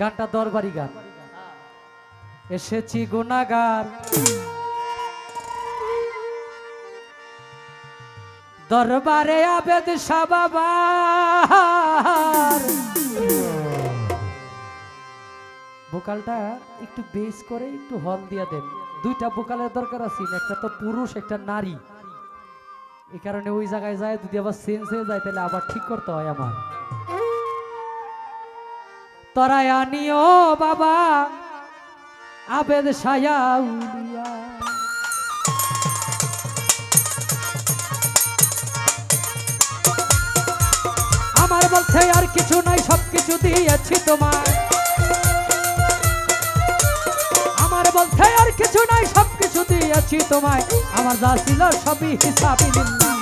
গানটা দরবারি গান। এসেছি গুনাগার দরবারে আবেদ বোকালটা একটু বেস করে একটু হল দিয়া দেন। দুইটা বোকালের দরকার আছে, একটা তো পুরুষ, একটা নারী। এই কারণে ওই জায়গায় যায়, যদি আবার চেঞ্জ হয়ে যায়, তাহলে আবার ঠিক করতে হয় আমার। তরাই আনিও বাবা। আবেদ সায়া উলিয়া। আমার বলতে আর কিছু নাই সব কিছু দিয়েছি তোমার আমার বলতে আর কিছু নাই সব কিছু দিয়েছি তোমায়। আমার যা ছিল সবই হিসাবি নিল্লা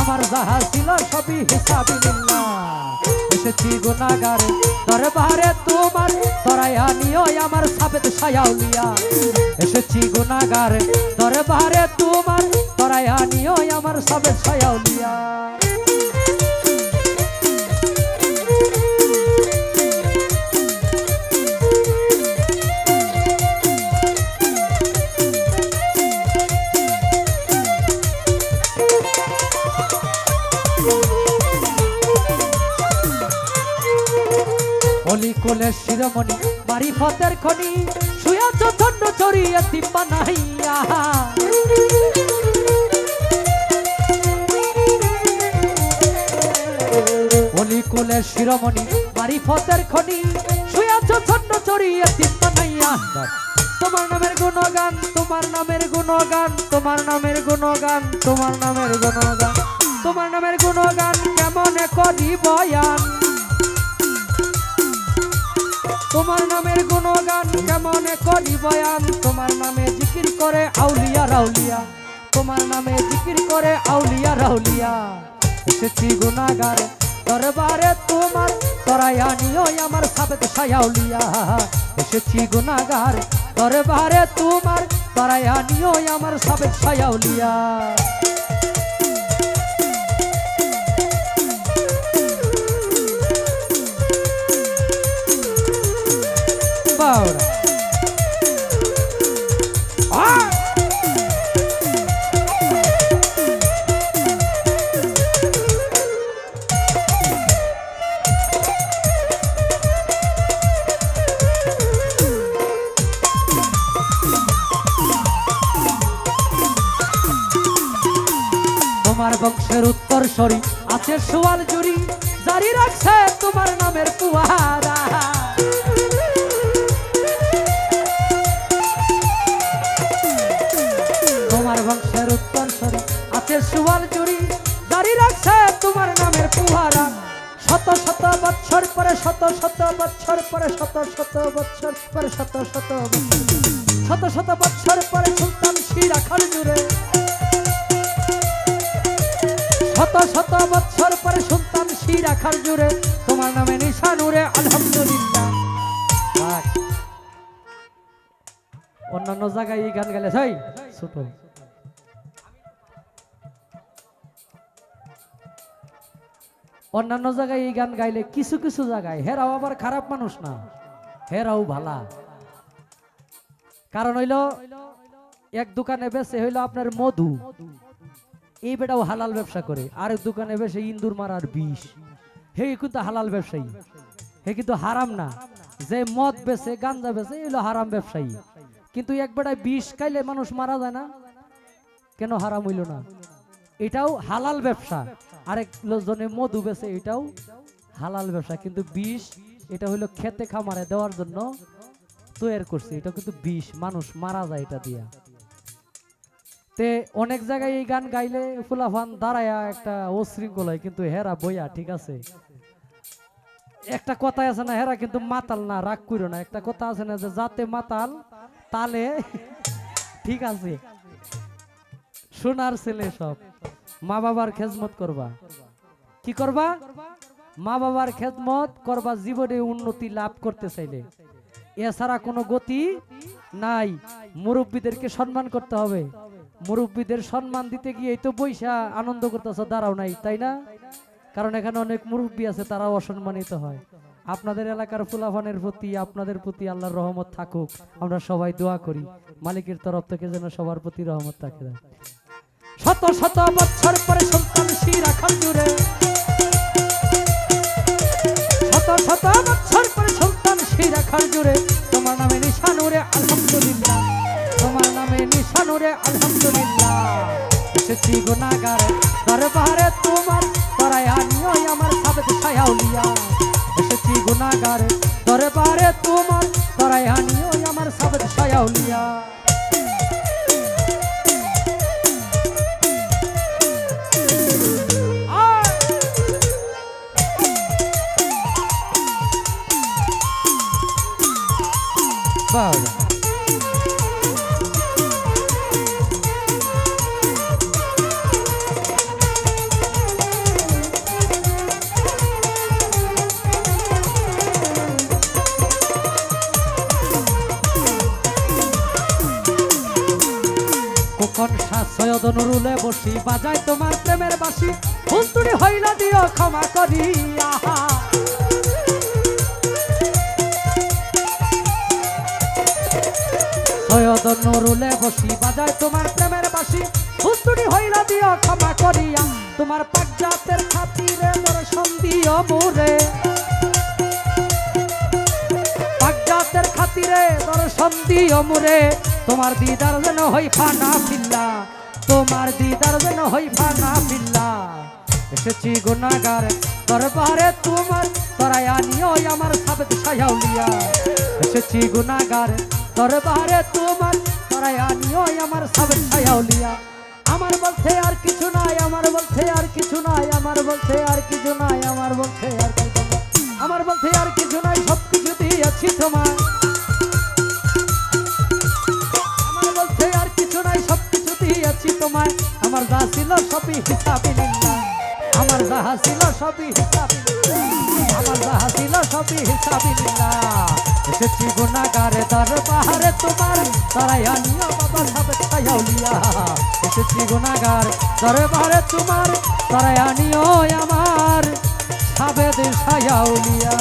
আমার যাহা ছিল সবই হিসাবি নিল্লা এসেছি গুনাগারে দরবারে তোমার তরাই আনিও আমার সাবেদ সায়াউলিয়া। এসেছি গুনাগারে দরবারে তোমার তরাই আনিও আমার সাবেদ সায়াউলিয়া। অলি কোলের শিরোমণি মারি ফতের খনি, শুয়াছ ধন্য চড়িয়ে দিব্যা নাহিয়া অলি কোলের শিরোমণি মারি ফতের খনি, শুয়াছ ধন্য চড়িয়ে দিব্যা নাহিয়া তোমার নামের গুণগান, তোমার নামের গুণগান, তোমার নামের গুণগান, তোমার নামের গুণগান, তোমার নামের গুণগান কেমন করি বয়ান? তোমার নামের গুণগান কেমন করি বয়ান? তোমার নামে জিকির করে আউলিয়া রাউলিয়া। তোমার নামে জিকির করে আউলিয়া রাউলিয়া। এসেছি গুণাগার দরবারে তোমার, তরাই আনিও আমার সাবেক সায়াউলিয়া এসেছি গুণাগার দরবারে তোমার, তরাই আনিও আমার সাবেক সায়াউলিয়া বংশের উত্তর সরি। আছে সোয়াল জুড়ি, জারি রাখছে তোমার নামের পুয়ারা তোমার বংশের উত্তর সরি। আছে সোয়াল জুড়ি, জারি রাখছে তোমার নামের পুয়ারা শত শত বৎসর পরে শত শত বৎসর পরে শত শত বৎসর পরে শত শত শত শত বৎসর পরে সুলতান শিরাখাল জুড়ে শত শত বৎসর পরে শুনতাম শিরাখার জুড়ে তোমার নামে নিশানুরে, আলহামদুলিল্লাহ। অন্যান্য জায়গায় এই গান গেলে ছই ছোট। অন্যান্য জায়গায় এই গান গাইলে কিছু কিছু জায়গায় হেরাও আবার খারাপ মানুষ না, হেরাও ভালা। কারণ হইল, এক দোকানে বেছে হইল আপনার মধু। এই বেটাও হালাল ব্যবসা করে। আরেক দোকানে বেশি ইন্দুর মারার বিষ। হে কিন্তু হালাল ব্যবসায়ী। হে কিন্তু হারাম না। যে মদ বেছে গাঞ্জা বেছে এগুলো হারাম ব্যবসায়ী। কিন্তু এক বেটায় বিষ খাইলে মানুষ মারা যায় না? কেন হারাম হইল না? এটাও হালাল ব্যবসা। আরেক জনে মধু বেছে এটাও হালাল ব্যবসা। কিন্তু বিষ, এটা হইল খেতে খামারে দেওয়ার জন্য তৈরি করছে। এটা কিন্তু বিষ। মানুষ মারা যায় এটা দিয়া। তে অনেক জায়গায় এই গান গাইলে ফুলাফান দাঁড়ায়া একটা অশৃঙ্খল হয় কিন্তু হেরা বইয়া, ঠিক আছে? একটা কথা আছে না, হেরা কিন্তু মাতাল না, রাগ করো না। একটা কথা আছে না যে যাতে মাতাল, তালে ঠিক আছে। সোনার ছেলে সব। মা বাবার খেজমত করবা। কি করবা? মা বাবার খেদমত করবা, জীবনে উন্নতি লাভ করতে চাইলে। এছাড়া কোনো গতি নাই। মুরব্বীদেরকে সম্মান করতে হবে। মুরব্বীদের সম্মান দিতে গিয়ে তো বৈশা আনন্দ করতেছ, দাঁড়াও নাই, তাই না? কারণ এখানে অনেক মুরব্বী আছে, তারাও অসম্মানিত হয়। আপনাদের এলাকার ফুলাফানের প্রতি, আপনাদের প্রতি আল্লাহর রহমত থাকুক, আমরা সবাই দোয়া করি। মালিকের তরফ থেকে যেন সবার প্রতি রহমত থাকে। শত শত বছর পরে সন্তান শিরাখাল জুড়ে। শত শত বছর পরে সন্তান শিরাখাল জুড়ে। তোমার নামে নিশানুরে আলহামদুলিল্লাহ। নিশানুরে আলহামদুলিল্লাহ। এসেছি গুণাগার, দরবারে তোমার পরায়া আনিও আমার সাবেদ ছায়াউলিয়া। এসেছি গুণাগার, দরবারে তোমার পরায়া আনিও আমার সাবেদ ছায়াউলিয়া। সৈয়দ নুরুলে বসি বাজায় তোমার প্রেমের বাসি ফুলতুরি হইলা দিও ক্ষমা করি, আহা। সৈয়দ নুরুলে বসি বাজায় তোমার প্রেমের বাসি ফুলতুরি হইলা দিও ক্ষমা করিয়া তোমার পাকজাতের খাতিরে দর্শন দিও মোরে। পাকজাতের খাতিরে দর্শন দিও মোরে। তোমার দিদার যেন হই ফানা ফিল্লা। তোমার দিদার যেন হই ফানা ফিল্লা এসেছি গুনাগার দরবারে তোমার, তরাই আনিও আমার সাবেদ সায়াউলিয়া। এসেছি গুনাগার দরবারে তোমার, তরাই আনিও আমার সাবেদ সায়াউলিয়া। আমার বলতে আর কিছু নাই, আমার বলতে আর কিছু নাই, আমার বলতে আর কিছু নাই, আমার বলতে আর আমার বলতে আর কিছু নাই সব কিছু দিয়েছি তোমার হিসাবে আমার যাহা ছিল সবই হিসাবে আমার যাহা ছিল সবই হিসাবে এসেছি গুনাগারে দরবারে তোমার তারাই আনিও বাবা সব ছায়াউলিয়া এসেছি গুনাগার দরবারে তোমার তারাই আনিও আমার সাবেদ ছায়াউলিয়া